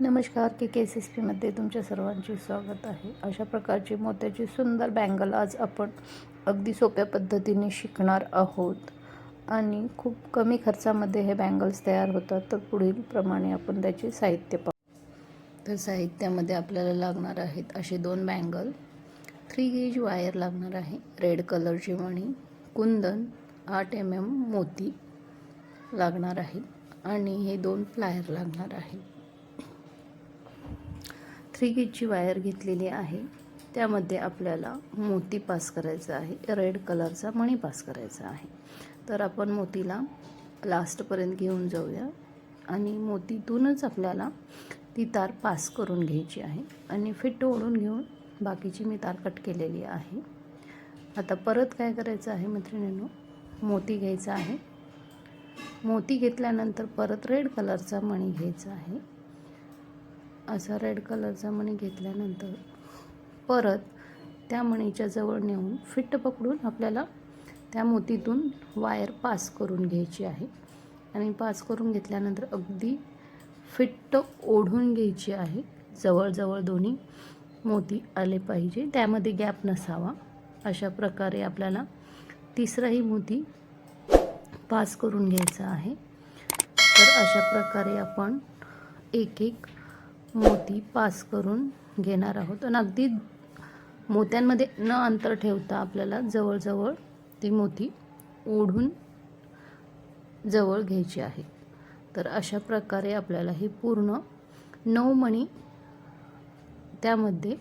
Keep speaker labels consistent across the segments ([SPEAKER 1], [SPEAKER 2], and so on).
[SPEAKER 1] नमस्कार के के S S पीमध्ये तुमच्या सर्वांचे स्वागत आहे. अशा प्रकारची मोत्याची सुंदर बँगल आज आपण अगदी सोप्या पद्धतीने शिकणार आहोत. आणि खूप कमी खर्चामध्ये हे बँगल्स तयार होतात तर पुढील प्रमाणे आपण त्याचे साहित्य पाहू. तर साहित्यामध्ये आपल्याला लागणार आहेत असे दोन बँगल थ्री गेज वायर लागणार आहे रेड कलरची मणी कुंदन आठ एम एम मोती लागणार आहे. आणि हे दोन प्लायर लागणार आहे. थ्री गेजची वायर घेतलेली आहे. त्यामध्ये आपल्याला मोती पास करायचा आहे. रेड कलरचा मणी पास करायचा आहे. तर आपण मोतीला लास्टपर्यंत घेऊन जाऊया. आणि मोतीतूनच आपल्याला ती तार पास करून घ्यायची आहे. आणि फिट ओढून घेऊन बाकीची मी तार कट केलेली आहे. आता परत काय करायचं आहे मैत्रिणींनो? मोती घ्यायचा आहे. मोती घेतल्यानंतर परत रेड कलरचा मणी घ्यायचा आहे. असा रेड कलरचा मणी घेतल्यानंतर परत त्या मणीच्या जवळ नेऊन फिट्ट पकडून आपल्याला त्या मोतीतून वायर पास करून घ्यायची आहे. आणि पास करून घेतल्यानंतर अगदी फिट्ट ओढून घ्यायची आहे. जवळजवळ दोन्ही मोती आले पाहिजे. त्यामध्ये गॅप नसावा. अशा प्रकारे आपल्याला तिसराही मोती पास करून घ्यायचा आहे. तर अशा प्रकारे आपण एक एक मोती पास करून घेणार आहोत. आणि अगदी मोत्यांमध्ये न अंतर ठेवता आपल्याला जवळजवळ ती मोती ओढून जवळ घ्यायची आहे. तर अशा प्रकारे आपल्याला ही पूर्ण नऊ मणी त्यामध्ये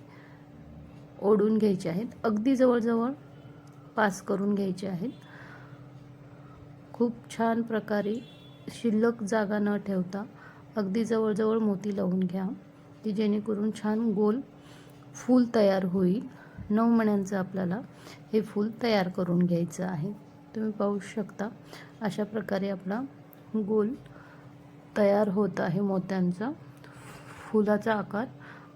[SPEAKER 1] ओढून घ्यायचे आहेत. अगदी जवळजवळ पास करून घ्यायचे आहेत. खूप छान प्रकारे शिल्लक जागा न ठेवता अगदी जवळजवळ मोती लावून घ्या. की जेणेकरून छान गोल फूल तयार होईल. नऊ मण्यांचं आपल्याला हे फूल तयार करून घ्यायचं आहे. तुम्ही पाहू शकता अशा प्रकारे आपला गोल तयार होत आहे मोत्यांचा. फुलाचा आकार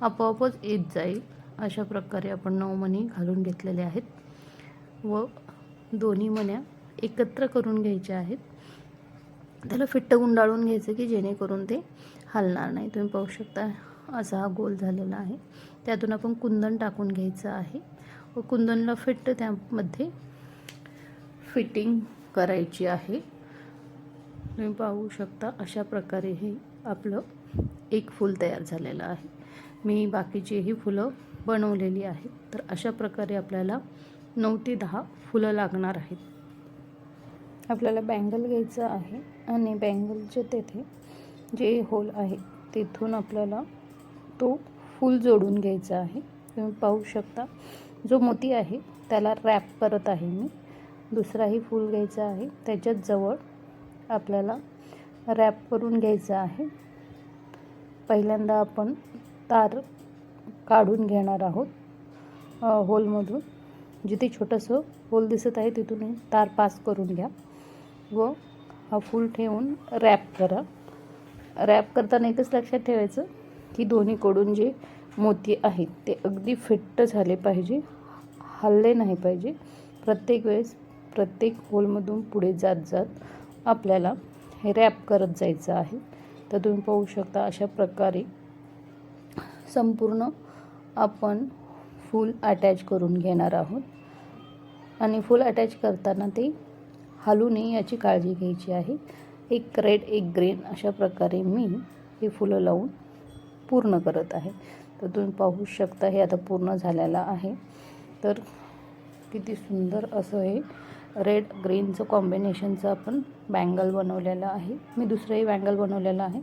[SPEAKER 1] आपोआपच येत जाईल. अशा प्रकारे आपण नऊ मणी घालून घेतलेले आहेत. व दोन्ही मण्या एकत्र करून घ्यायच्या आहेत. त्याला फिट्ट गुंडाळून घ्यायचं की जेणेकरून ते हलणार नाही. तुम्ही पाहू शकता असा हा गोल झालेला आहे. त्यातून आपण कुंदन टाकून घ्यायचं आहे. व कुंदनला फिट्ट त्यामध्ये फिटिंग करायची आहे. तुम्ही पाहू शकता अशा प्रकारे हे आपलं एक फूल तयार झालेलं आहे. मी बाकीचीही फुलं बनवलेली आहेत. तर अशा प्रकारे आपल्याला नऊ ते दहा फुलं लागणार आहेत. आपल्याला बँगल घ्यायचं आहे आणि बँगलचे तेथे जे होल आहे तिथून आपल्याला तो फूल जोडून घ्यायचा आहे. तुम्ही पाहू शकता जो मोती आहे त्याला रॅप करत आहे मी. दुसराही फूल घ्यायचा आहे त्याच्यात जवळ आपल्याला रॅप करून घ्यायचं आहे. पहिल्यांदा आपण तार काढून घेणार आहोत होलमधून. जिथे छोटंसं होल दिसत आहे तिथून तार पास करून घ्या. व हा फूल ठेवून रॅप करा. रॅप करताना एकच लक्षात ठेवायचं की दोन्हीकडून जे मोती आहेत ते अगदी फिट्ट झाले पाहिजे हल्ले नाही पाहिजे. प्रत्येक वेळेस प्रत्येक होलमधून पुढे जात जात आपल्याला हे रॅप करत जायचं आहे. तर तुम्ही पाहू शकता अशा प्रकारे संपूर्ण आपण फूल अटॅच करून घेणार आहोत. आणि फूल अटॅच करताना ते हलू नये याची काळजी घ्यायची आहे. एक रेड एक ग्रीन अशा प्रकारे मी हे फुलं लावून पूर्ण करत आहे. तर तुम्ही पाहू शकता हे आता पूर्ण झालेलं आहे. तर किती सुंदर असं हे रेड ग्रीनचं कॉम्बिनेशनचं आपण बँगल बनवलेलं आहे. मी दुसरंही बँगल बनवलेलं आहे.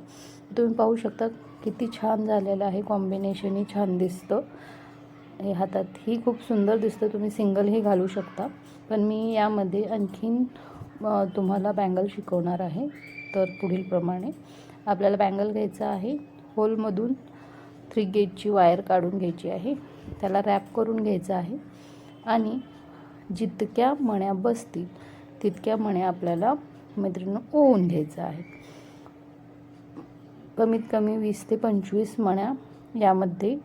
[SPEAKER 1] तुम्ही पाहू शकता किती छान झालेलं आहे कॉम्बिनेशनही छान दिसतं. हे हातातही खूप सुंदर दिसतं. तुम्ही सिंगलही घालू शकता. पण मी यामध्ये आणखीन तुम्हाला बँगल शिकवणार आहे. तर पुढीलप्रमाणे आपल्याला बँगल घ्यायचं आहे. होलमधून थ्री गेजची वायर काढून घ्यायची आहे. त्याला रॅप करून घ्यायचं आहे. आणि जितक्या मण्या बसतील तितक्या मण्या आपल्याला मैत्रिणी ओवून घ्यायचं आहे. कमीत कमी वीस ते पंचवीस मण्या यामध्ये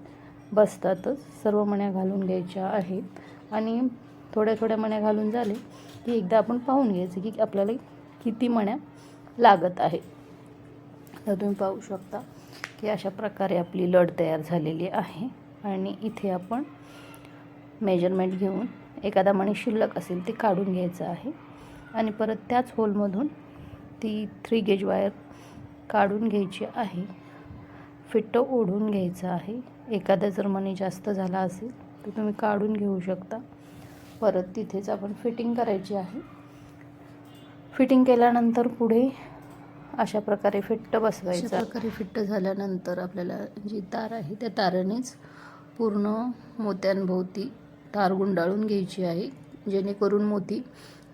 [SPEAKER 1] बसतातच सर्व मण्या घालून घ्यायच्या आहेत. आणि थोड्या थोड्या मण्या घालून झाले की एकदा आपण पाहून घ्यायचं की आपल्याला किती मण्या लागत आहे तर तुम्ही पाहू शकता की अशा प्रकारे आपली लढ तयार झालेली आहे. आणि इथे आपण मेजरमेंट घेऊन एखादा मणी शिल्लक असेल ते काढून घ्यायचं आहे. आणि परत त्याच होलमधून ती थ्री गेज वायर काढून घ्यायची आहे. फिट्ट ओढून घ्यायचं आहे. एखादा जर मणी जास्त झाला असेल तर तुम्ही काढून घेऊ शकता. परत तिथेच आपण फिटिंग करायची आहे. फिटिंग केल्यानंतर पुढे अशा प्रकारे फिट्ट बसवायचं. अशा प्रकारे फिट्ट झाल्यानंतर आपल्याला जी तार आहे त्या तारानेच पूर्ण मोत्यांभोवती तार गुंडाळून घ्यायची आहे. जेणेकरून मोती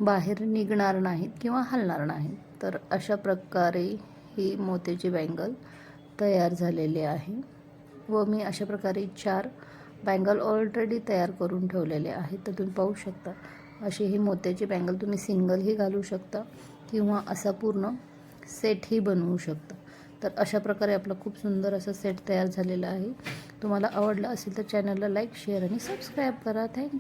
[SPEAKER 1] बाहेर निघणार नाहीत किंवा हलणार नाहीत. तर अशा प्रकारे ही मोत्याची बँगल तयार झालेली आहे. व मी अशा प्रकारे चार बँगल ऑलरेडी तयार करून ठेवलेले आहेत. तर तुम्ही पाहू शकता अशी ही मोत्याची बँगल तुम्ही सिंगलही घालू शकता किंवा असा पूर्ण सेटही बनवू शकता. तर अशा प्रकारे आपला खूप सुंदर असा सेट तयार झालेला आहे. तुम्हाला आवडला असेल तर चॅनलला लाईक शेअर आणि सबस्क्राईब करा. Thank you